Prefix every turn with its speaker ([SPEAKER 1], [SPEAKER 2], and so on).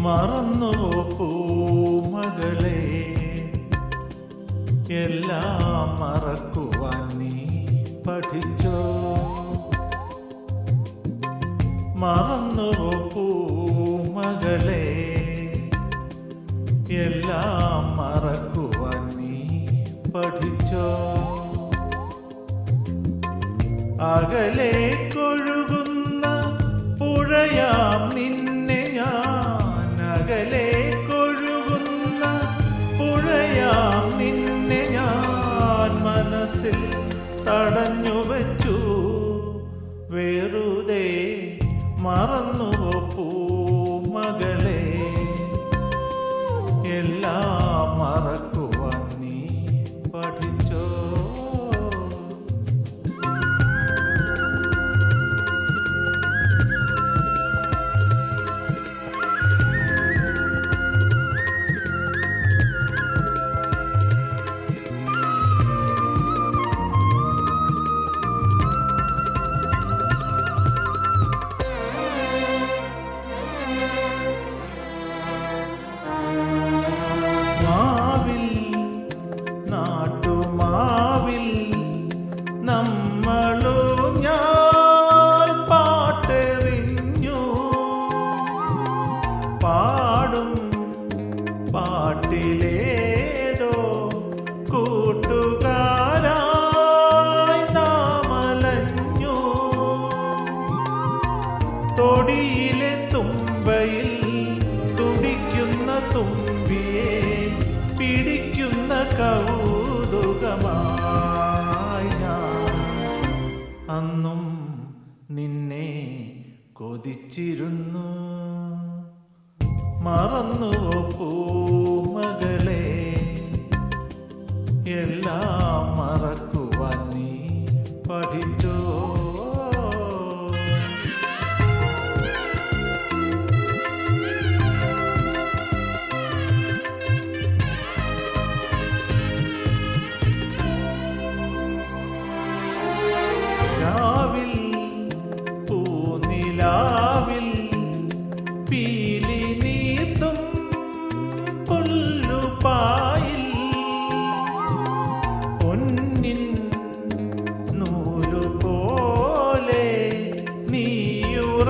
[SPEAKER 1] മറന്നു പൂമകളെ എല്ലാം മറക്കുവാൻ നീ പഠിച്ചോ? മറന്നു പൂമകളെ എല്ലാം മറക്കുവാൻ നീ പഠിച്ചോ? അകലേ തടഞ്ഞു വേറുതേ വെറുതെ പോകൂ പൂമകളെ? പാട്ടിലേതോ കൂട്ടുകാരായി നാമലഞ്ഞു. തൊടിയിലെ തുമ്പയിൽ തുടിക്കുന്ന തുമ്പിയെ പിടിക്കുന്ന കൗതുകമായി അന്നും നിന്നെ കൊതിച്ചിരുന്നു. മറന്നുവോ പൂമകളെ എല്ലാം മറക്കുവാൻ നീ പഠിച്ചോ. രാവിൽ പൂനിലാവിൽ